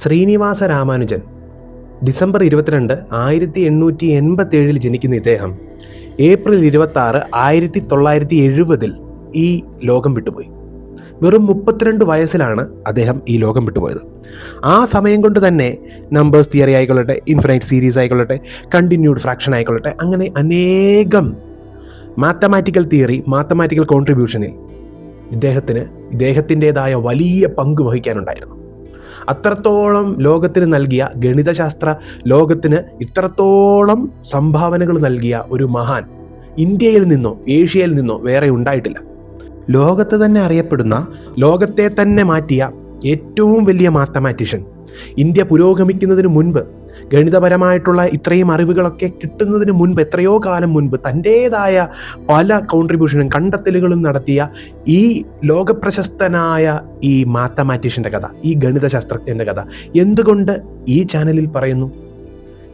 Srinivasa Ramanujan. December ഇരുപത്തിരണ്ട് ആയിരത്തി എണ്ണൂറ്റി എൺപത്തി ഏഴിൽ ജനിക്കുന്ന ഇദ്ദേഹം ഏപ്രിൽ ഇരുപത്തി ആറ് ആയിരത്തി തൊള്ളായിരത്തി എഴുപതിൽ ഈ ലോകം വിട്ടുപോയി. വെറും മുപ്പത്തിരണ്ട് വയസ്സിലാണ് അദ്ദേഹം ഈ ലോകം വിട്ടുപോയത്. ആ സമയം കൊണ്ട് തന്നെ നമ്പേഴ്സ് തിയറി ആയിക്കൊള്ളട്ടെ ഇൻഫിനൈറ്റ് സീരീസ് ആയിക്കൊള്ളട്ടെ കണ്ടിന്യൂഡ് ഫ്രാക്ഷൻ ആയിക്കൊള്ളട്ടെ അങ്ങനെ അനേകം മാത്തമാറ്റിക്കൽ തിയറി മാത്തമാറ്റിക്കൽ കോൺട്രിബ്യൂഷനിൽ ഇദ്ദേഹത്തിന് ഇദ്ദേഹത്തിന്റെതായ വലിയ പങ്ക് വഹിക്കാനുണ്ടായിരുന്നു. അത്രത്തോളം ലോകത്തിന് നൽകിയ ഗണിതശാസ്ത്ര ലോകത്തിന് ഇത്രത്തോളം സംഭാവനകൾ നൽകിയ ഒരു മഹാൻ ഇന്ത്യയിൽ നിന്നോ ഏഷ്യയിൽ നിന്നോ വേറെ ഉണ്ടായിട്ടില്ല. ലോകത്ത് തന്നെ അറിയപ്പെടുന്ന ലോകത്തെ തന്നെ മാറ്റിയ ഏറ്റവും വലിയ മാത്തമാറ്റീഷ്യൻ ഇന്ത്യ പുരോഗമിക്കുന്നതിന് മുൻപ് ഗണിതപരമായിട്ടുള്ള ഇത്രയും അറിവുകളൊക്കെ കിട്ടുന്നതിന് മുൻപ് എത്രയോ കാലം മുൻപ് തന്റേതായ പല കോൺട്രിബ്യൂഷനും കണ്ടെത്തലുകളും നടത്തിയ ഈ ലോകപ്രശസ്തനായ ഈ മാത്തമാറ്റീഷ്യന്റെ കഥ ഈ ഗണിതശാസ്ത്രജ്ഞന്റെ കഥ. എന്തുകൊണ്ട് ഈ ചാനലിൽ പറയുന്നു?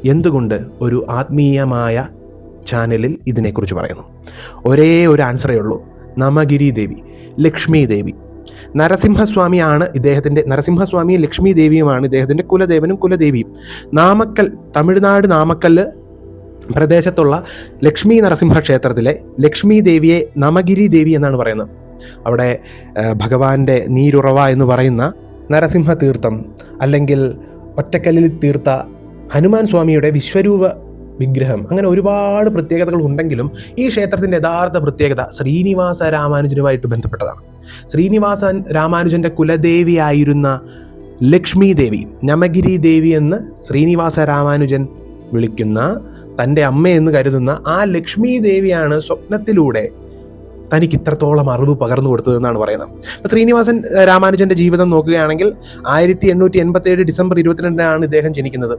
എന്തുകൊണ്ട് ഒരു ആത്മീയമായ ചാനലിൽ ഇതിനെക്കുറിച്ച് പറയുന്നു? ഒരേ ഒരു ആൻസറേ ഉള്ളൂ. നമഗിരി ദേവി ലക്ഷ്മി ദേവി. നരസിംഹസ്വാമിയാണ് ഇദ്ദേഹത്തിന്റെ നരസിംഹസ്വാമിയും ലക്ഷ്മി ദേവിയുമാണ് ഇദ്ദേഹത്തിന്റെ കുലദേവനും കുലദേവിയും. നാമക്കൽ തമിഴ്നാട് നാമക്കല്ല് പ്രദേശത്തുള്ള ലക്ഷ്മി നരസിംഹ ക്ഷേത്രത്തിലെ ലക്ഷ്മി ദേവിയെ നമഗിരി ദേവി എന്നാണ് പറയുന്നത്. അവിടെ ഭഗവാന്റെ നീരുറവ എന്ന് പറയുന്ന നരസിംഹ തീർത്ഥം അല്ലെങ്കിൽ ഒറ്റക്കല്ലിൽ തീർത്ത ഹനുമാൻ സ്വാമിയുടെ വിശ്വരൂപ വിഗ്രഹം. അങ്ങനെ ഒരുപാട് പ്രത്യേകതകൾ ഉണ്ടെങ്കിലും ഈ ക്ഷേത്രത്തിന്റെ യഥാർത്ഥ പ്രത്യേകത ശ്രീനിവാസ രാമാനുജനുമായിട്ട് ബന്ധപ്പെട്ടതാണ്. ശ്രീനിവാസൻ രാമാനുജന്റെ കുലദേവിയായിരുന്ന ലക്ഷ്മി ദേവി നമഗിരി ദേവി എന്ന് ശ്രീനിവാസ രാമാനുജൻ വിളിക്കുന്ന തന്റെ അമ്മയെന്ന് കരുതുന്ന ആ ലക്ഷ്മി ദേവിയാണ് സ്വപ്നത്തിലൂടെ തനിക്ക് ഇത്രത്തോളം അറിവ് പകർന്നു കൊടുത്തതെന്നാണ് പറയുന്നത്. ശ്രീനിവാസൻ രാമാനുജന്റെ ജീവിതം നോക്കുകയാണെങ്കിൽ ആയിരത്തി എണ്ണൂറ്റി എൺപത്തി ഏഴ് ഡിസംബർ ഇരുപത്തിരണ്ടിനാണ് ഇദ്ദേഹം ജനിക്കുന്നത്.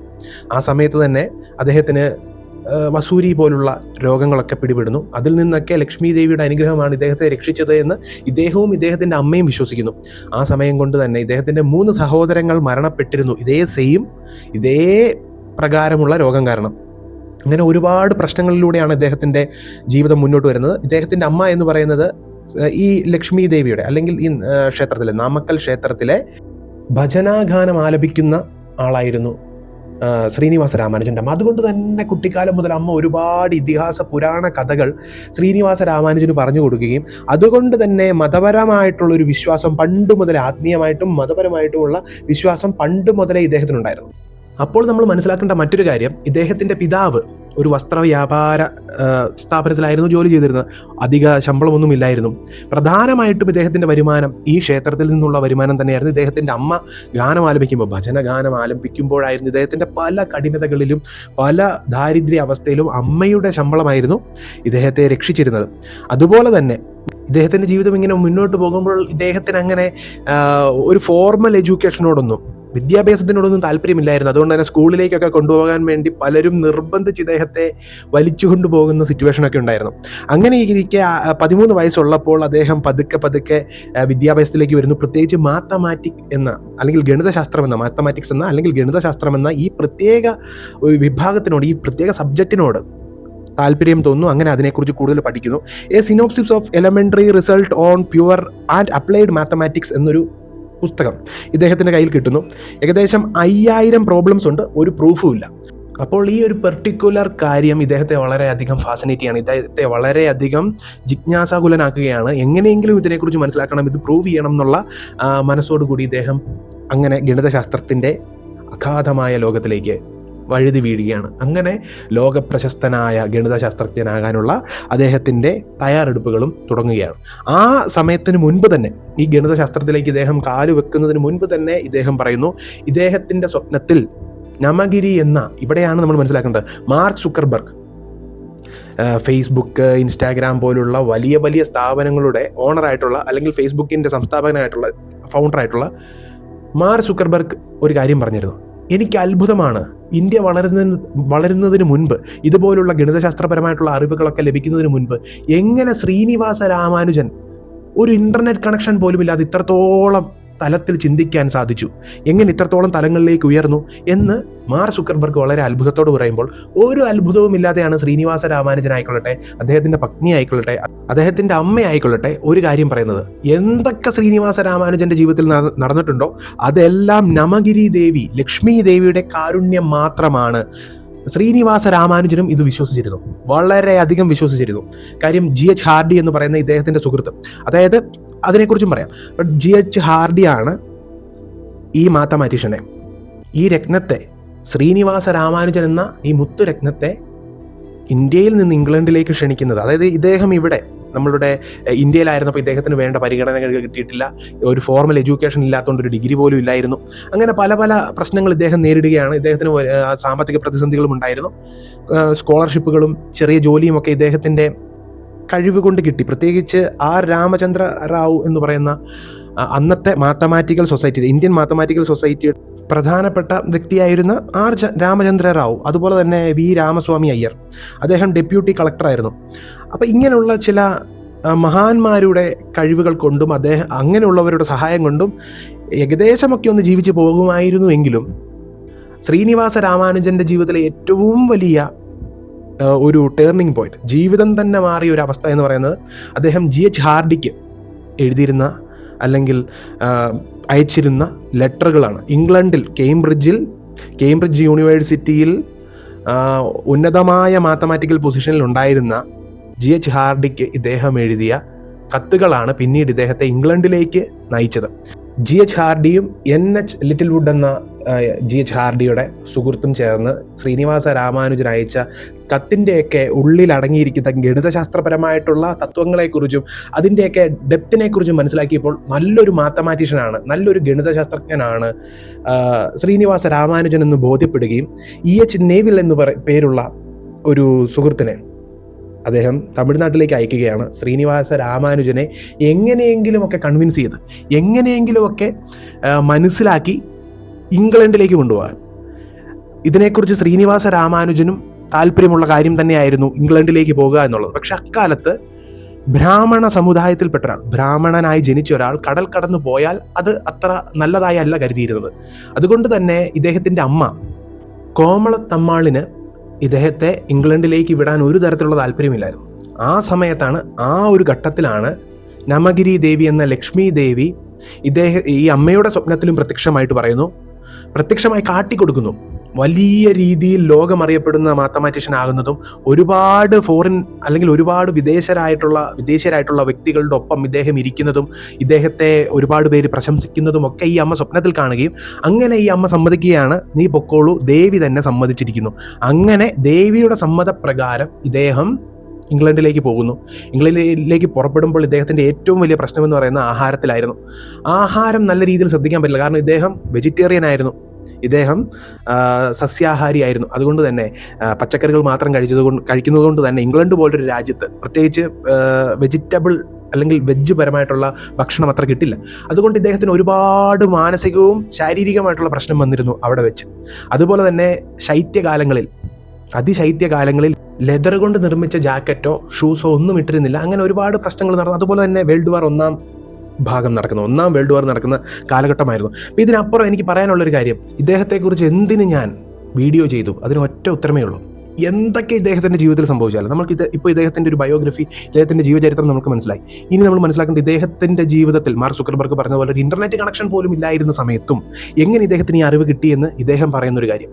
ആ സമയത്ത് തന്നെ അദ്ദേഹത്തിന് വസൂരി പോലുള്ള രോഗങ്ങളൊക്കെ പിടിപെടുന്നു. അതിൽ നിന്നൊക്കെ ലക്ഷ്മി ദേവിയുടെ അനുഗ്രഹമാണ് ഇദ്ദേഹത്തെ രക്ഷിച്ചത് എന്ന് ഇദ്ദേഹവും ഇദ്ദേഹത്തിന്റെ അമ്മയും വിശ്വസിക്കുന്നു. ആ സമയം കൊണ്ട് തന്നെ ഇദ്ദേഹത്തിന്റെ മൂന്ന് സഹോദരങ്ങൾ മരണപ്പെട്ടിരുന്നു. ഇതേ സെയിം ഇതേ പ്രകാരമുള്ള രോഗം കാരണം. അങ്ങനെ ഒരുപാട് പ്രശ്നങ്ങളിലൂടെയാണ് ഇദ്ദേഹത്തിന്റെ ജീവിതം മുന്നോട്ട് വരുന്നത്. ഇദ്ദേഹത്തിന്റെ അമ്മ എന്ന് പറയുന്നത് ഈ ലക്ഷ്മി ദേവിയുടെ അല്ലെങ്കിൽ ഈ ക്ഷേത്രത്തിലെ നാമക്കൽ ക്ഷേത്രത്തിലെ ഭജനാഗാനം ആലപിക്കുന്ന ആളായിരുന്നു ശ്രീനിവാസ രാമാനുജന്റെ അമ്മ. അതുകൊണ്ട് തന്നെ കുട്ടിക്കാലം മുതൽ അമ്മ ഒരുപാട് ഇതിഹാസ പുരാണ കഥകൾ ശ്രീനിവാസ രാമാനുജന് പറഞ്ഞു കൊടുക്കുകയും അതുകൊണ്ട് തന്നെ മതപരമായിട്ടുള്ള ഒരു വിശ്വാസം പണ്ട് മുതലേ ആത്മീയമായിട്ടും മതപരമായിട്ടുമുള്ള വിശ്വാസം പണ്ട് മുതലേ ഇദ്ദേഹത്തിനുണ്ടായിരുന്നു. അപ്പോൾ നമ്മൾ മനസ്സിലാക്കേണ്ട മറ്റൊരു കാര്യം ഇദ്ദേഹത്തിന്റെ പിതാവ് ഒരു വസ്ത്ര വ്യാപാര സ്ഥാപനത്തിലായിരുന്നു ജോലി ചെയ്തിരുന്നത്. അധിക ശമ്പളമൊന്നും ഇല്ലായിരുന്നു പ്രധാനമായിട്ടും ഇദ്ദേഹത്തിന്റെ വരുമാനം ഈ ക്ഷേത്രത്തിൽ നിന്നുള്ള വരുമാനം തന്നെയായിരുന്നു. ഇദ്ദേഹത്തിന്റെ അമ്മ ഗാനം ആലപിക്കുമ്പോൾ ഭജന ഗാനം ആലപിക്കുമ്പോഴായിരുന്നു ഇദ്ദേഹത്തിന്റെ പല കഠിനതകളിലും പല ദാരിദ്ര്യ അവസ്ഥയിലും അമ്മയുടെ ശമ്പളമായിരുന്നു ഇദ്ദേഹത്തെ രക്ഷിച്ചിരുന്നത്. അതുപോലെ തന്നെ ഇദ്ദേഹത്തിന്റെ ജീവിതം ഇങ്ങനെ മുന്നോട്ട് പോകുമ്പോൾ ഇദ്ദേഹത്തിന് അങ്ങനെ ഒരു ഫോർമൽ എഡ്യൂക്കേഷനോടൊന്നും വിദ്യാഭ്യാസത്തിനോടൊന്നും താല്പര്യമില്ലായിരുന്നു. അതുകൊണ്ട് തന്നെ സ്കൂളിലേക്കൊക്കെ കൊണ്ടുപോകാൻ വേണ്ടി പലരും നിർബന്ധിച്ച് ഇദ്ദേഹത്തെ വലിച്ചുകൊണ്ടു പോകുന്ന സിറ്റുവേഷനൊക്കെ ഉണ്ടായിരുന്നു. അങ്ങനെ ഇരിക്കെ പതിമൂന്ന് വയസ്സുള്ളപ്പോൾ അദ്ദേഹം പതുക്കെ പതുക്കെ വിദ്യാഭ്യാസത്തിലേക്ക് വരുന്നു. പ്രത്യേകിച്ച് മാത്തമാറ്റിക് എന്ന അല്ലെങ്കിൽ ഗണിതശാസ്ത്രം എന്ന മാത്തമാറ്റിക്സ് എന്ന അല്ലെങ്കിൽ ഗണിതശാസ്ത്രം എന്ന ഈ പ്രത്യേക വിഭാഗത്തിനോട് ഈ പ്രത്യേക സബ്ജക്റ്റിനോട് താല്പര്യം തോന്നുന്നു. അങ്ങനെ അതിനെക്കുറിച്ച് കൂടുതൽ പഠിക്കുന്നു. A synopsis of elementary result on pure and applied mathematics എന്നൊരു പുസ്തകം ഇദ്ദേഹത്തിന്റെ കയ്യിൽ കിട്ടുന്നു. ഏകദേശം അയ്യായിരം പ്രോബ്ലംസ് ഉണ്ട് ഒരു പ്രൂഫും ഇല്ല. അപ്പോൾ ഈ ഒരു പെർട്ടിക്കുലർ കാര്യം ഇദ്ദേഹത്തെ വളരെയധികം ഫാസിനേറ്റ് ചെയ്യാണ്. ഇദ്ദേഹത്തെ വളരെയധികം ജിജ്ഞാസാകുലനാക്കുകയാണ്. എങ്ങനെയെങ്കിലും ഇതിനെക്കുറിച്ച് മനസ്സിലാക്കണം ഇത് പ്രൂവ് ചെയ്യണം എന്നുള്ള മനസ്സോടുകൂടി ഇദ്ദേഹം അങ്ങനെ ഗണിതശാസ്ത്രത്തിന്റെ അഗാധമായ ലോകത്തിലേക്ക് വഴുതി വീഴുകയാണ്. അങ്ങനെ ലോകപ്രശസ്തനായ ഗണിതശാസ്ത്രജ്ഞനാകാനുള്ള അദ്ദേഹത്തിന്റെ തയ്യാറെടുപ്പുകളും തുടങ്ങുകയാണ്. ആ സമയത്തിന് മുൻപ് തന്നെ ഈ ഗണിതശാസ്ത്രത്തിലേക്ക് ഇദ്ദേഹം കാൽ വെക്കുന്നതിന് മുൻപ് തന്നെ ഇദ്ദേഹം പറയുന്നു ഇദ്ദേഹത്തിന്റെ സ്വപ്നത്തിൽ നമഗിരി എന്ന ഇവിടെയാണ് നമ്മൾ മനസ്സിലാക്കേണ്ടത് മാർക്ക് സുക്കർബർഗ് ഫേസ്ബുക്ക് ഇൻസ്റ്റാഗ്രാം പോലുള്ള വലിയ വലിയ സ്ഥാപനങ്ങളുടെ ഓണറായിട്ടുള്ള അല്ലെങ്കിൽ ഫേസ്ബുക്കിന്റെ സംസ്ഥാപകനായിട്ടുള്ള ഫൗണ്ടറായിട്ടുള്ള മാർ സുക്കർബർഗ് ഒരു കാര്യം പറഞ്ഞിരുന്നു. എനിക്ക് അത്ഭുതമാണ്. ഇന്ത്യ വളരുന്നതിന് വളരുന്നതിന് മുൻപ് ഇതുപോലുള്ള ഗണിതശാസ്ത്രപരമായിട്ടുള്ള അറിവുകളൊക്കെ ലഭിക്കുന്നതിന് മുൻപ് എങ്ങനെ ശ്രീനിവാസ രാമാനുജൻ ഒരു ഇന്റർനെറ്റ് കണക്ഷൻ പോലും ഇല്ലാതെ ഇത്രത്തോളം തലത്തിൽ ചിന്തിക്കാൻ സാധിച്ചു? എങ്ങനെ ഇത്രത്തോളം തലങ്ങളിലേക്ക് ഉയർന്നു? എന്ന് മാർ സുക്കർബർഗ് വളരെ അത്ഭുതത്തോട് പറയുമ്പോൾ ഒരു അത്ഭുതവും ഇല്ലാതെയാണ് ശ്രീനിവാസ രാമാനുജൻ ആയിക്കൊള്ളട്ടെ അദ്ദേഹത്തിന്റെ പത്നി ആയിക്കൊള്ളട്ടെ അദ്ദേഹത്തിന്റെ അമ്മയായിക്കൊള്ളട്ടെ ഒരു കാര്യം പറയുന്നത്. എന്തൊക്കെ ശ്രീനിവാസ രാമാനുജന്റെ ജീവിതത്തിൽ നടന്നിട്ടുണ്ടോ? അതെല്ലാം നമഗിരി ദേവി ലക്ഷ്മി ദേവിയുടെ കാരുണ്യം മാത്രമാണ്. ശ്രീനിവാസ രാമാനുജനും ഇത് വിശ്വസിച്ചിരുന്നു. വളരെയധികം വിശ്വസിച്ചിരുന്നു. കാര്യം ജി എച്ച് ഹാർഡി എന്ന് പറയുന്ന ഇദ്ദേഹത്തിന്റെ സുഹൃത്ത്. അതായത് അതിനെക്കുറിച്ചും പറയാം. ബട്ട് ജി എച്ച് ഹാർഡിയാണ് ഈ മാത്തമാറ്റീഷ്യനെ. ഈ രത്നത്തെ ശ്രീനിവാസ രാമാനുജൻ എന്ന ഈ മുത്തുരത്നത്തെ ഇന്ത്യയിൽ നിന്ന് ഇംഗ്ലണ്ടിലേക്ക് ക്ഷണിക്കുന്നത്. അതായത് ഇദ്ദേഹം ഇവിടെ നമ്മളുടെ ഇന്ത്യയിലായിരുന്നപ്പോൾ ഇദ്ദേഹത്തിന് വേണ്ട പരിഗണനകൾ കിട്ടിയിട്ടില്ല. ഒരു ഫോർമൽ എഡ്യൂക്കേഷൻ ഇല്ലാത്തതുകൊണ്ട് ഒരു ഡിഗ്രി പോലും ഇല്ലായിരുന്നു. അങ്ങനെ പല പല പ്രശ്നങ്ങൾ ഇദ്ദേഹം നേരിടുകയാണ്. ഇദ്ദേഹത്തിന് സാമ്പത്തിക പ്രതിസന്ധികളും ഉണ്ടായിരുന്നു. സ്കോളർഷിപ്പുകളും ചെറിയ ജോലിയും ഒക്കെ ഇദ്ദേഹത്തിന്റെ കഴിവ് കൊണ്ട് കിട്ടി. പ്രത്യേകിച്ച് ആർ രാമചന്ദ്ര റാവു എന്ന് പറയുന്ന അന്നത്തെ മാത്തമാറ്റിക്കൽ സൊസൈറ്റി ഇന്ത്യൻ മാത്തമാറ്റിക്കൽ സൊസൈറ്റിയുടെ പ്രധാനപ്പെട്ട വ്യക്തിയായിരുന്ന ആർ രാമചന്ദ്ര റാവു അതുപോലെ തന്നെ വി രാമസ്വാമി അയ്യർ. അദ്ദേഹം ഡെപ്യൂട്ടി കളക്ടറായിരുന്നു. അപ്പോൾ ഇങ്ങനെയുള്ള ചില മഹാന്മാരുടെ കഴിവുകൾ കൊണ്ടും അദ്ദേഹം അങ്ങനെയുള്ളവരുടെ സഹായം കൊണ്ടും ഏകദേശമൊക്കെ ഒന്ന് ജീവിച്ചു പോകുമായിരുന്നു എങ്കിലും ശ്രീനിവാസ രാമാനുജന്റെ ജീവിതത്തിലെ ഏറ്റവും വലിയ ഒരു ടേണിംഗ് പോയിന്റ് ജീവിതം തന്നെ മാറിയ ഒരു അവസ്ഥ എന്ന് പറയുന്നത് അദ്ദേഹം ജി. എച്ച്. ഹാർഡിക്ക് എഴുതിയിരുന്ന അല്ലെങ്കിൽ അയച്ചിരുന്ന ലെറ്ററുകളാണ്. ഇംഗ്ലണ്ടിൽ കേംബ്രിഡ്ജിൽ കേംബ്രിഡ്ജ് യൂണിവേഴ്സിറ്റിയിൽ ഉന്നതമായ മാത്തമാറ്റിക്കൽ പൊസിഷനിൽ ഉണ്ടായിരുന്ന ജി എച്ച് ഹാർഡിക്ക് ഇദ്ദേഹം എഴുതിയ കത്തുകളാണ് പിന്നീട് ഇദ്ദേഹത്തെ ഇംഗ്ലണ്ടിലേക്ക് നയിച്ചത്. ജി എച്ച് ഹാർഡിയും എൻ എച്ച് ലിറ്റിൽവുഡ് എന്ന ജി എച്ച് ഹാർഡിയുടെ സുഹൃത്തും ചേർന്ന് ശ്രീനിവാസ രാമാനുജൻ അയച്ച കത്തിന്റെയൊക്കെ ഉള്ളിൽ അടങ്ങിയിരിക്കുന്ന ഗണിതശാസ്ത്രപരമായിട്ടുള്ള തത്വങ്ങളെക്കുറിച്ചും അതിന്റെയൊക്കെ ഡെപ്തിനെക്കുറിച്ചും മനസ്സിലാക്കിയപ്പോൾ നല്ലൊരു മാത്തമാറ്റീഷ്യനാണ് നല്ലൊരു ഗണിതശാസ്ത്രജ്ഞനാണ് ശ്രീനിവാസ രാമാനുജൻ എന്ന് ബോധ്യപ്പെടുകയും ഇ എച്ച് നേവിൽ എന്ന് പറ പേരുള്ള ഒരു സുഹൃത്തിനെ അദ്ദേഹം തമിഴ്നാട്ടിലേക്ക് അയക്കുകയാണ്. ശ്രീനിവാസ രാമാനുജനെ എങ്ങനെയെങ്കിലുമൊക്കെ കൺവിൻസ് ചെയ്ത് എങ്ങനെയെങ്കിലുമൊക്കെ മനസ്സിലാക്കി ഇംഗ്ലണ്ടിലേക്ക് കൊണ്ടുപോകാൻ. ഇതിനെക്കുറിച്ച് ശ്രീനിവാസ രാമാനുജനും താല്പര്യമുള്ള കാര്യം തന്നെയായിരുന്നു ഇംഗ്ലണ്ടിലേക്ക് പോകുക എന്നുള്ളത്. പക്ഷെ അക്കാലത്ത് ബ്രാഹ്മണ സമുദായത്തിൽപ്പെട്ട ഒരാൾ ബ്രാഹ്മണനായി ജനിച്ച ഒരാൾ കടൽ കടന്നു പോയാൽ അത് അത്ര നല്ലതായി അല്ല കരുതിയിരുന്നത്. അതുകൊണ്ട് തന്നെ ഇദ്ദേഹത്തിന്റെ അമ്മ കോമളത്തമ്മാളിന് ഇദ്ദേഹത്തെ ഇംഗ്ലണ്ടിലേക്ക് വിടാൻ ഒരു തരത്തിലുള്ള താല്പര്യമില്ലായിരുന്നു. ആ സമയത്താണ് ആ ഒരു ഘട്ടത്തിലാണ് നമഗിരി ദേവി എന്ന ലക്ഷ്മി ദേവി ഇദ്ദേഹം ഈ അമ്മയുടെ സ്വപ്നത്തിലും പ്രത്യക്ഷമായിട്ട് പറയുന്നു പ്രത്യക്ഷമായി കാട്ടിക്കൊടുക്കുന്നു. വലിയ രീതിയിൽ ലോകം അറിയപ്പെടുന്ന മാത്തമാറ്റീഷ്യൻ ആകുന്നതും ഒരുപാട് ഫോറിൻ അല്ലെങ്കിൽ ഒരുപാട് വിദേശരായിട്ടുള്ള വിദേശരായിട്ടുള്ള വ്യക്തികളുടെ ഒപ്പം ഇദ്ദേഹം ഇരിക്കുന്നതും ഇദ്ദേഹത്തെ ഒരുപാട് പേര് പ്രശംസിക്കുന്നതും ഒക്കെ ഈ അമ്മ സ്വപ്നത്തിൽ കാണുകയും അങ്ങനെ ഈ അമ്മ സമ്മതിക്കുകയാണ്. നീ പൊക്കോളൂ ദേവി തന്നെ സമ്മതിച്ചിരിക്കുന്നു. അങ്ങനെ ദേവിയുടെ സമ്മതപ്രകാരം ഇദ്ദേഹം ഇംഗ്ലണ്ടിലേക്ക് പോകുന്നു. ഇംഗ്ലണ്ടിലേക്ക് പുറപ്പെടുമ്പോൾ ഇദ്ദേഹത്തിന്റെ ഏറ്റവും വലിയ പ്രശ്നമെന്ന് പറയുന്നത് ആഹാരത്തിലായിരുന്നു. ആഹാരം നല്ല രീതിയിൽ ശ്രദ്ധിക്കാൻ പറ്റില്ല. കാരണം ഇദ്ദേഹം വെജിറ്റേറിയൻ ആയിരുന്നു. ഇദ്ദേഹം സസ്യാഹാരി ആയിരുന്നു. അതുകൊണ്ട് തന്നെ പച്ചക്കറികൾ മാത്രം കഴിച്ചത് കൊണ്ട് കഴിക്കുന്നത് കൊണ്ട് തന്നെ ഇംഗ്ലണ്ട് പോലൊരു രാജ്യത്ത് പ്രത്യേകിച്ച് വെജിറ്റബിൾ അല്ലെങ്കിൽ വെജ് പരമായിട്ടുള്ള ഭക്ഷണം അത്ര കിട്ടില്ല. അതുകൊണ്ട് ഇദ്ദേഹത്തിന് ഒരുപാട് മാനസികവും ശാരീരികമായിട്ടുള്ള പ്രശ്നം വന്നിരുന്നു അവിടെ വെച്ച്. അതുപോലെ തന്നെ ശൈത്യകാലങ്ങളിൽ അതിശൈത്യകാലങ്ങളിൽ ലെതർ കൊണ്ട് നിർമ്മിച്ച ജാക്കറ്റോ ഷൂസോ ഒന്നും ഇട്ടിരുന്നില്ല. അങ്ങനെ ഒരുപാട് പ്രശ്നങ്ങൾ നടന്നു. അതുപോലെ തന്നെ വേൾഡ് വാർ ഒന്നാം ഭാഗം നടക്കുന്ന. ഒന്നാം വേൾഡ് വാർ നടക്കുന്ന കാലഘട്ടമായിരുന്നു. അപ്പോൾ ഇതിനപ്പുറം എനിക്ക് പറയാനുള്ളൊരു കാര്യം. ഇദ്ദേഹത്തെക്കുറിച്ച് എന്തിന് ഞാൻ വീഡിയോ ചെയ്തു? അതിന് ഒറ്റ ഉത്തരമേ ഉള്ളൂ. എന്തൊക്കെ ഇദ്ദേഹത്തിന്റെ ജീവിതത്തിൽ സംഭവിച്ചാലും നമുക്ക് ഇത് ഇപ്പോൾ ഇദ്ദേഹത്തിന്റെ ഒരു ബയോഗ്രഫി ഇദ്ദേഹത്തിന്റെ ജീവചരിത്രം നമുക്ക് മനസ്സിലായി. ഇനി നമ്മൾ മനസ്സിലാക്കേണ്ട ഇദ്ദേഹത്തിന്റെ ജീവിതത്തിൽ മാർക്ക് സുക്കർബർഗ് പറഞ്ഞ പോലെ ഒരു ഇന്റർനെറ്റ് കണക്ഷൻ പോലും ഇല്ലായിരുന്ന സമയത്തും എങ്ങനെ ഇദ്ദേഹത്തിന് ഈ അറിവ് കിട്ടിയെന്ന് ഇദ്ദേഹം പറയുന്ന ഒരു കാര്യം.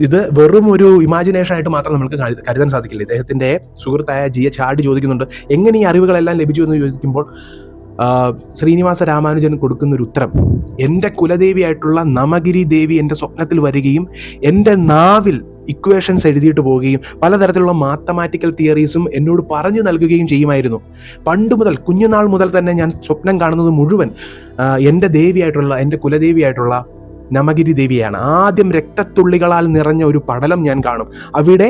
ഇത് വെറും ഒരു ഇമാജിനേഷൻ ആയിട്ട് മാത്രം നമുക്ക് കരുതാൻ സാധിക്കില്ല. ഇദ്ദേഹത്തിന്റെ സുഹൃത്തായ ജിയ ചാടി ചോദിക്കുന്നുണ്ട് എങ്ങനെ ഈ അറിവുകളെല്ലാം ലഭിച്ചു? എന്ന് ചോദിക്കുമ്പോൾ ശ്രീനിവാസ രാമാനുജൻ കൊടുക്കുന്ന ഒരു ഉത്തരം എന്റെ കുലദേവിയായിട്ടുള്ള നമഗിരി ദേവി എന്റെ സ്വപ്നത്തിൽ വരികയും എന്റെ നാവിൽ ഇക്വേഷൻസ് എഴുതിയിട്ട് പോവുകയും പലതരത്തിലുള്ള മാത്തമാറ്റിക്കൽ തിയറീസും എന്നോട് പറഞ്ഞു നൽകുകയും ചെയ്യുമായിരുന്നു. പണ്ട് മുതൽ കുഞ്ഞുനാൾ മുതൽ തന്നെ ഞാൻ സ്വപ്നം കാണുന്നത് മുഴുവൻ എന്റെ ദേവിയായിട്ടുള്ള എന്റെ കുലദേവിയായിട്ടുള്ള നമഗിരി ദേവിയാണ്. ആദ്യം രക്തത്തുള്ളികളാൽ നിറഞ്ഞ ഒരു പടലം ഞാൻ കാണും. അവിടെ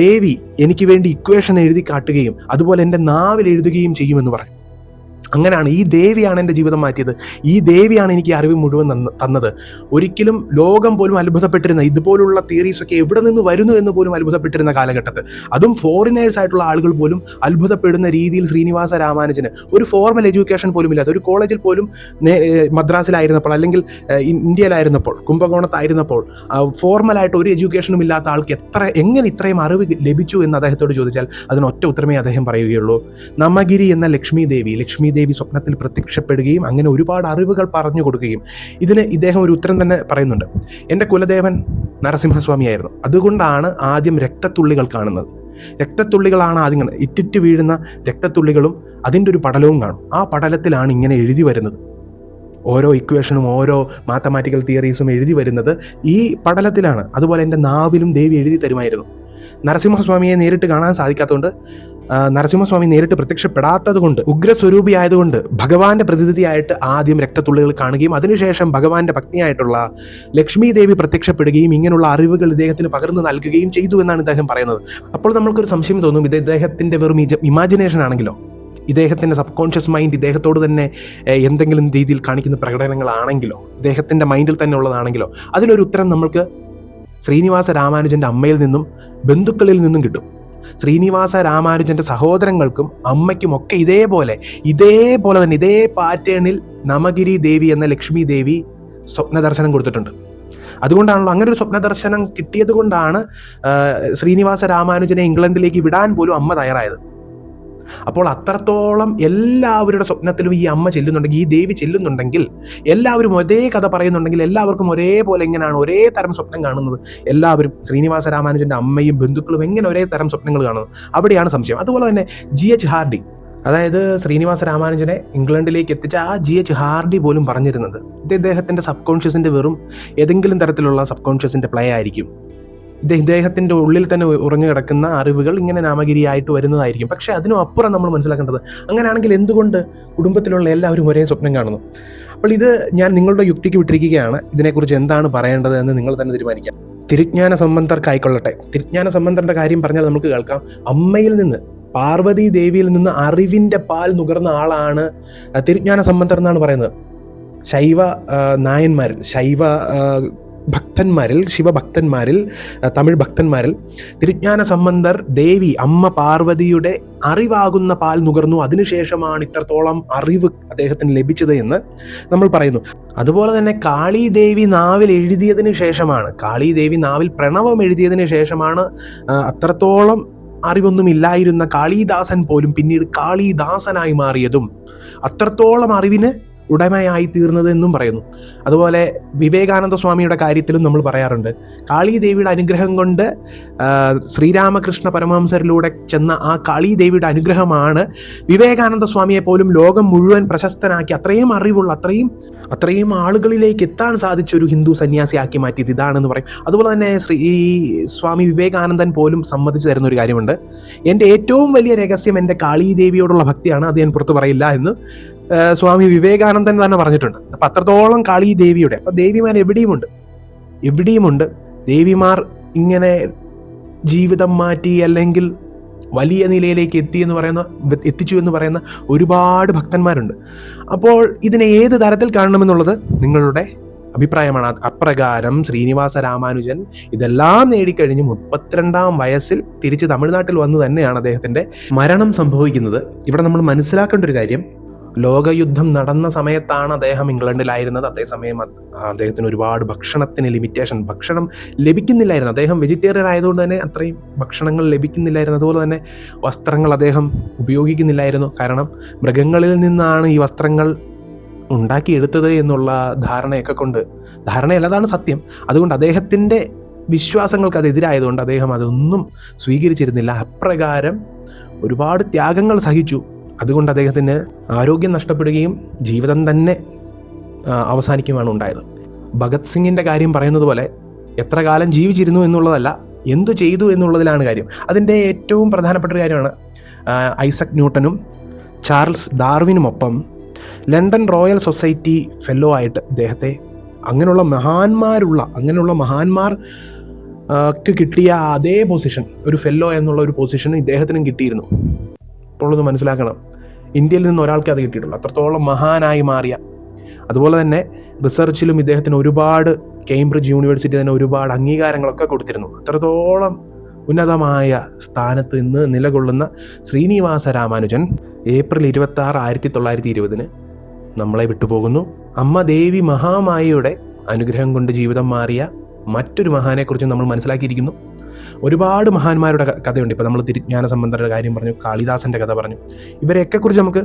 ദേവി എനിക്ക് വേണ്ടി ഇക്വേഷൻ എഴുതി കാട്ടുകയും അതുപോലെ എന്റെ നാവിൽ എഴുതുകയും ചെയ്യുമെന്ന് പറയും. അങ്ങനെയാണ് ഈ ദേവിയാണ് എന്റെ ജീവിതം മാറ്റിയത്. ഈ ദേവിയാണ് എനിക്ക് അറിവ് മുഴുവൻ തന്നത്. ഒരിക്കലും ലോകം പോലും അത്ഭുതപ്പെട്ടിരുന്ന ഇതുപോലുള്ള തിയറീസ് ഒക്കെ എവിടെ നിന്ന് വരുന്നു എന്ന് പോലും അത്ഭുതപ്പെട്ടിരുന്ന കാലഘട്ടത്ത് അതും ഫോറിനേഴ്സ് ആയിട്ടുള്ള ആളുകൾ പോലും അത്ഭുതപ്പെടുന്ന രീതിയിൽ ശ്രീനിവാസ രാമാനുജന് ഒരു ഫോർമൽ എഡ്യൂക്കേഷൻ പോലും ഇല്ലാത്ത ഒരു കോളേജിൽ പോലും മദ്രാസിലായിരുന്നപ്പോൾ അല്ലെങ്കിൽ ഇന്ത്യയിലായിരുന്നപ്പോൾ കുംഭകോണത്തായിരുന്നപ്പോൾ ഫോർമലായിട്ട് ഒരു എഡ്യൂക്കേഷനും ഇല്ലാത്ത ആൾക്ക് എത്ര എങ്ങനെ ഇത്രയും അറിവ് ലഭിച്ചു എന്ന് അദ്ദേഹത്തോട് ചോദിച്ചാൽ അതിന് ഒറ്റ ഉത്തരമേ അദ്ദേഹം പറയുകയുള്ളൂ. നമഗിരി എന്ന ലക്ഷ്മി ദേവി ലക്ഷ്മി ദേവി സ്വപ്നത്തിൽ പ്രത്യക്ഷപ്പെടുകയും അങ്ങനെ ഒരുപാട് അറിവുകൾ പറഞ്ഞു കൊടുക്കുകയും. ഇതിന് ഇദ്ദേഹം ഒരു ഉത്തരം തന്നെ പറയുന്നുണ്ട്. എന്റെ കുലദേവൻ നരസിംഹസ്വാമിയായിരുന്നു. അതുകൊണ്ടാണ് ആദ്യം രക്തത്തുള്ളികൾ കാണുന്നത്. രക്തത്തുള്ളികളാണ് ആദ്യം ഇറ്റിറ്റ് വീഴുന്ന രക്തത്തുള്ളികളും അതിന്റെ ഒരു പടലവും കാണും. ആ പടലത്തിലാണ് ഇങ്ങനെ എഴുതി വരുന്നത്. ഓരോ ഇക്വേഷനും ഓരോ മാത്തമാറ്റിക്കൽ തിയറീസും എഴുതി വരുന്നത് ഈ പടലത്തിലാണ്. അതുപോലെ എന്റെ നാവിലും ദേവി എഴുതി തരുമായിരുന്നു. നരസിംഹസ്വാമിയെ നേരിട്ട് കാണാൻ സാധിക്കാത്തതുകൊണ്ട് നരസിംഹസ്വാമി നേരിട്ട് പ്രത്യക്ഷപ്പെടാത്തത് കൊണ്ട് ഉഗ്രസ്വരൂപിയായതുകൊണ്ട് ഭഗവാന്റെ പ്രതിനിധിയായിട്ട് ആദ്യം രക്തത്തുള്ളികൾ കാണുകയും അതിനുശേഷം ഭഗവാന്റെ ഭക്തിയായിട്ടുള്ള ലക്ഷ്മി ദേവി പ്രത്യക്ഷപ്പെടുകയും ഇങ്ങനെയുള്ള അറിവുകൾ ഇദ്ദേഹത്തിന് പകർന്നു നൽകുകയും ചെയ്തു എന്നാണ് ഇദ്ദേഹം പറയുന്നത്. അപ്പോൾ നമ്മൾക്കൊരു സംശയം തോന്നും ഇത് ഇദ്ദേഹത്തിന്റെ വെറും ഇമാജിനേഷൻ ആണെങ്കിലോ? ഇദ്ദേഹത്തിന്റെ സബ് കോൺഷ്യസ് മൈൻഡ് ഇദ്ദേഹത്തോട് തന്നെ എന്തെങ്കിലും രീതിയിൽ കാണിക്കുന്ന പ്രകടനങ്ങളാണെങ്കിലോ? ഇദ്ദേഹത്തിന്റെ മൈൻഡിൽ തന്നെ ഉള്ളതാണെങ്കിലോ? അതിനൊരു ഉത്തരം നമ്മൾക്ക് ശ്രീനിവാസ രാമാനുജന്റെ അമ്മയിൽ നിന്നും ബന്ധുക്കളിൽ നിന്നും കിട്ടും. ശ്രീനിവാസ രാമാനുജന്റെ സഹോദരങ്ങൾക്കും അമ്മയ്ക്കുമൊക്കെ ഇതേപോലെ ഇതേപോലെ തന്നെ ഇതേ പാറ്റേണിൽ നമഗിരി ദേവി എന്ന ലക്ഷ്മി ദേവി സ്വപ്ന ദർശനം കൊടുത്തിട്ടുണ്ട്. അതുകൊണ്ടാണല്ലോ അങ്ങനെ ഒരു സ്വപ്ന ദർശനം കിട്ടിയത് കൊണ്ടാണ് ശ്രീനിവാസ രാമാനുജനെ ഇംഗ്ലണ്ടിലേക്ക് വിടാൻ പോലും അമ്മ തയ്യാറായത്. അപ്പോൾ അത്രത്തോളം എല്ലാവരുടെ സ്വപ്നത്തിലും ഈ അമ്മ ചെല്ലുന്നുണ്ടെങ്കിൽ ഈ ദേവി ചെല്ലുന്നുണ്ടെങ്കിൽ എല്ലാവരും ഒരേ കഥ പറയുന്നുണ്ടെങ്കിൽ എല്ലാവർക്കും ഒരേപോലെ എങ്ങനെയാണ് ഒരേ തരം സ്വപ്നം കാണുന്നത്. എല്ലാവരും ശ്രീനിവാസ രാമാനുജന്റെ അമ്മയും ബന്ധുക്കളും എങ്ങനെ ഒരേ തരം സ്വപ്നങ്ങൾ കാണുന്നത് അവിടെയാണ് സംശയം. അതുപോലെ തന്നെ ജി എച്ച് ഹാർഡി. അതായത് ശ്രീനിവാസ രാമാനുജനെ ഇംഗ്ലണ്ടിലേക്ക് എത്തിച്ച ആ ജി എച്ച് ഹാർഡി പോലും പറഞ്ഞിരുന്നത്. ഇദ്ദേഹത്തിന്റെ സബ് കോൺഷ്യസിന്റെ വെറും ഏതെങ്കിലും തരത്തിലുള്ള സബ് കോൺഷ്യസിന്റെ പ്ലേ ആയിരിക്കും. ഇത് ഇദ്ദേഹത്തിന്റെ ഉള്ളിൽ തന്നെ ഉറഞ്ഞു കിടക്കുന്ന അറിവുകൾ ഇങ്ങനെ നാമഗിരിയായിട്ട് വരുന്നതായിരിക്കും. പക്ഷെ അതിനും അപ്പുറം നമ്മൾ മനസ്സിലാക്കേണ്ടത് അങ്ങനെയാണെങ്കിൽ എന്തുകൊണ്ട് കുടുംബത്തിലുള്ള എല്ലാവരും ഒരേ സ്വപ്നം കാണുന്നു? അപ്പോൾ ഇത് ഞാൻ നിങ്ങളുടെ യുക്തിക്ക് വിട്ടിരിക്കുകയാണ്. ഇതിനെക്കുറിച്ച് എന്താണ് പറയേണ്ടത് എന്ന് നിങ്ങൾ തന്നെ തീരുമാനിക്കാം. തിരുജ്ഞാന സംബന്ധർക്കായിക്കൊള്ളട്ടെ തിരുജ്ഞാന സംബന്ധരുടെ കാര്യം പറഞ്ഞാൽ നമുക്ക് കേൾക്കാം. അമ്മയിൽ നിന്ന് പാർവതി ദേവിയിൽ നിന്ന് അറിവിന്റെ പാൽ നുകർന്ന ആളാണ് തിരുജ്ഞാന സംബന്ധർ എന്നാണ് പറയുന്നത്. ശൈവ നായന്മാരിൽ ശൈവ ഭക്തന്മാരിൽ ശിവഭക്തന്മാരിൽ തമിഴ് ഭക്തന്മാരിൽ തിരുജ്ഞാന സംബന്ധർ ദേവി അമ്മ പാർവതിയുടെ അറിവാകുന്ന പാൽ നുകർന്നു. അതിനുശേഷമാണ് ഇത്രത്തോളം അറിവ് അദ്ദേഹത്തിന് ലഭിച്ചത് എന്ന് നമ്മൾ പറയുന്നു. അതുപോലെ തന്നെ കാളി ദേവി നാവിൽ എഴുതിയതിനു ശേഷമാണ് കാളി ദേവി നാവിൽ പ്രണവം എഴുതിയതിനു ശേഷമാണ് അത്രത്തോളം അറിവൊന്നും ഇല്ലായിരുന്ന കാളിദാസൻ പോലും പിന്നീട് കാളിദാസനായി മാറിയതും. അത്രത്തോളം അറിവിന് ഉടമയായി തീർന്നത് എന്നും പറയുന്നു. അതുപോലെ വിവേകാനന്ദ സ്വാമിയുടെ കാര്യത്തിലും നമ്മൾ പറയാറുണ്ട്. കാളി ദേവിയുടെ അനുഗ്രഹം കൊണ്ട് ശ്രീരാമകൃഷ്ണ പരമഹംസരിലൂടെ ചെന്ന ആ കാളി ദേവിയുടെ അനുഗ്രഹമാണ് വിവേകാനന്ദ സ്വാമിയെ പോലും ലോകം മുഴുവൻ പ്രശസ്തനാക്കി അത്രയും അറിവുള്ള അത്രയും അത്രയും ആളുകളിലേക്ക് എത്താൻ സാധിച്ച ഒരു ഹിന്ദു സന്യാസിയാക്കി മാറ്റിയത് ഇതാണെന്ന് പറയും. അതുപോലെ തന്നെ ശ്രീ സ്വാമി വിവേകാനന്ദൻ പോലും സമ്മതിച്ചു തരുന്ന ഒരു കാര്യമുണ്ട്. എന്റെ ഏറ്റവും വലിയ രഹസ്യം എന്റെ കാളി ദേവിയോടുള്ള ഭക്തിയാണ്. അത് ഞാൻ പുറത്ത് പറയില്ല എന്ന് സ്വാമി വിവേകാനന്ദൻ തന്നെ പറഞ്ഞിട്ടുണ്ട്. അപ്പൊ അത്രത്തോളം കാളി ദേവിയുടെ. അപ്പൊ ദേവിമാർ എവിടെയുമുണ്ട്? എവിടെയുമുണ്ട്? ദേവിമാർ ഇങ്ങനെ ജീവിതം മാറ്റി അല്ലെങ്കിൽ വലിയ നിലയിലേക്ക് എത്തി എന്ന് പറയുന്ന എത്തിച്ചു എന്ന് പറയുന്ന ഒരുപാട് ഭക്തന്മാരുണ്ട്. അപ്പോൾ ഇതിനെ ഏത് തരത്തിൽ കാണണമെന്നുള്ളത് നിങ്ങളുടെ അഭിപ്രായമാണ്. അപ്രകാരം ശ്രീനിവാസ രാമാനുജൻ ഇതെല്ലാം നേടിക്കഴിഞ്ഞ് മുപ്പത്തിരണ്ടാം വയസ്സിൽ തിരിച്ച് തമിഴ്നാട്ടിൽ വന്നു തന്നെയാണ് അദ്ദേഹത്തിന്റെ മരണം സംഭവിക്കുന്നത്. ഇവിടെ നമ്മൾ മനസ്സിലാക്കേണ്ട ഒരു കാര്യം ലോകയുദ്ധം നടന്ന സമയത്താണ് അദ്ദേഹം ഇംഗ്ലണ്ടിലായിരുന്നത്. അതേസമയം അത് അദ്ദേഹത്തിന് ഒരുപാട് ഭക്ഷണത്തിന് ലിമിറ്റേഷൻ ഭക്ഷണം ലഭിക്കുന്നില്ലായിരുന്നു. അദ്ദേഹം വെജിറ്റേറിയൻ ആയതുകൊണ്ട് തന്നെ അത്രയും ഭക്ഷണങ്ങൾ ലഭിക്കുന്നില്ലായിരുന്നു. അതുപോലെ തന്നെ വസ്ത്രങ്ങൾ അദ്ദേഹം ഉപയോഗിക്കുന്നില്ലായിരുന്നു. കാരണം മൃഗങ്ങളിൽ നിന്നാണ് ഈ വസ്ത്രങ്ങൾ ഉണ്ടാക്കിയെടുത്തത് എന്നുള്ള ധാരണയൊക്കെ കൊണ്ട്. ധാരണയല്ല അതാണ് സത്യം. അതുകൊണ്ട് അദ്ദേഹത്തിന്റെ വിശ്വാസങ്ങൾക്ക് അതെതിരായതുകൊണ്ട് അദ്ദേഹം അതൊന്നും സ്വീകരിച്ചിരുന്നില്ല. അപ്രകാരം ഒരുപാട് ത്യാഗങ്ങൾ സഹിച്ചു. അതുകൊണ്ട് അദ്ദേഹത്തിന് ആരോഗ്യം നഷ്ടപ്പെടുകയും ജീവിതം തന്നെ അവസാനിക്കുകയാണ് ഉണ്ടായത്. ഭഗത് സിംഗിന്റെ കാര്യം പറയുന്നത് പോലെ എത്ര കാലം ജീവിച്ചിരുന്നു എന്നുള്ളതല്ല എന്തു ചെയ്തു എന്നുള്ളതിലാണ് കാര്യം. അതിന്റെ ഏറ്റവും പ്രധാനപ്പെട്ട കാര്യമാണ് ഐസക് ന്യൂട്ടനും ചാൾസ് ഡാർവിനുമൊപ്പം ലണ്ടൻ റോയൽ സൊസൈറ്റി ഫെല്ലോ ആയിട്ട് ഇദ്ദേഹത്തെ അങ്ങനെയുള്ള മഹാന്മാരുള്ള അങ്ങനെയുള്ള മഹാന്മാർ ക്ക് കിട്ടിയ അതേ പൊസിഷൻ ഒരു ഫെല്ലോ എന്നുള്ള ഒരു പൊസിഷൻ ഇദ്ദേഹത്തിനും കിട്ടിയിരുന്നു. ഒന്ന് മനസ്സിലാക്കണം. ഇന്ത്യയിൽ നിന്ന് ഒരാൾക്ക് അത് കിട്ടിയിട്ടുള്ളൂ. അത്രത്തോളം മഹാനായി മാറിയ. അതുപോലെ തന്നെ റിസർച്ചിലും ഇദ്ദേഹത്തിന് ഒരുപാട് കേംബ്രിഡ്ജ് യൂണിവേഴ്സിറ്റി തന്നെ ഒരുപാട് അംഗീകാരങ്ങളൊക്കെ കൊടുത്തിരുന്നു. അത്രത്തോളം ഉന്നതമായ സ്ഥാനത്ത് ഇന്ന് നിലകൊള്ളുന്ന ശ്രീനിവാസ രാമാനുജൻ ഏപ്രിൽ ഇരുപത്തി ആറ് ആയിരത്തി തൊള്ളായിരത്തി ഇരുപതിന് നമ്മളെ വിട്ടുപോകുന്നു. അമ്മ ദേവി മഹാമായയുടെ അനുഗ്രഹം കൊണ്ട് ജീവിതം മാറിയ മറ്റൊരു മഹാനെക്കുറിച്ച് നമ്മൾ മനസ്സിലാക്കിയിരിക്കുന്നു. ഒരുപാട് മഹാന്മാരുടെ കഥയുണ്ട്. ഇപ്പോൾ നമ്മൾ തിരിജ്ഞാന സംബന്ധരുടെ കാര്യം പറഞ്ഞു കാളിദാസന്റെ കഥ പറഞ്ഞു. ഇവരെയൊക്കെ കുറിച്ച് നമുക്ക്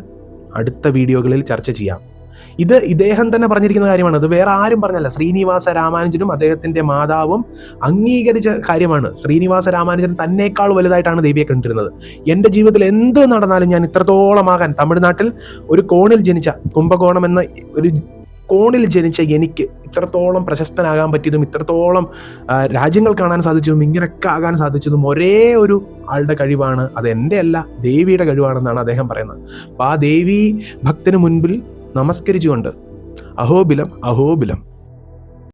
അടുത്ത വീഡിയോകളിൽ ചർച്ച ചെയ്യാം. ഇത് ഇദ്ദേഹം തന്നെ പറഞ്ഞിരിക്കുന്ന കാര്യമാണ്. ഇത് വേറെ ആരും പറഞ്ഞല്ല. ശ്രീനിവാസ രാമാനുജനും അദ്ദേഹത്തിന്റെ മാതാവും അംഗീകരിച്ച കാര്യമാണ്. ശ്രീനിവാസ രാമാനുജൻ തന്നേക്കാൾ വലുതായിട്ടാണ് ദേവിയെ കണ്ടിരുന്നത്. എന്റെ ജീവിതത്തിൽ എന്ത് നടന്നാലും ഞാൻ ഇത്രത്തോളമാകാൻ തമിഴ്നാട്ടിൽ ഒരു കോണിൽ ജനിച്ച കുംഭകോണം എന്ന ഒരു കോണിൽ ജനിച്ച എനിക്ക് ഇത്രത്തോളം പ്രശസ്തനാകാൻ പറ്റിയതും ഇത്രത്തോളം രാജ്യങ്ങൾ കാണാൻ സാധിച്ചതും ഇങ്ങനെയൊക്കെ ആകാൻ സാധിച്ചതും ഒരേ ഒരു ആളുടെ കഴിവാണ്. അത് എന്റെ അല്ല ദേവിയുടെ കഴിവാണെന്നാണ് അദ്ദേഹം പറയുന്നത്. അപ്പോൾ ആ ദേവി ഭക്തന് മുൻപിൽ നമസ്കരിച്ചുകൊണ്ട് അഹോബിലം അഹോബിലം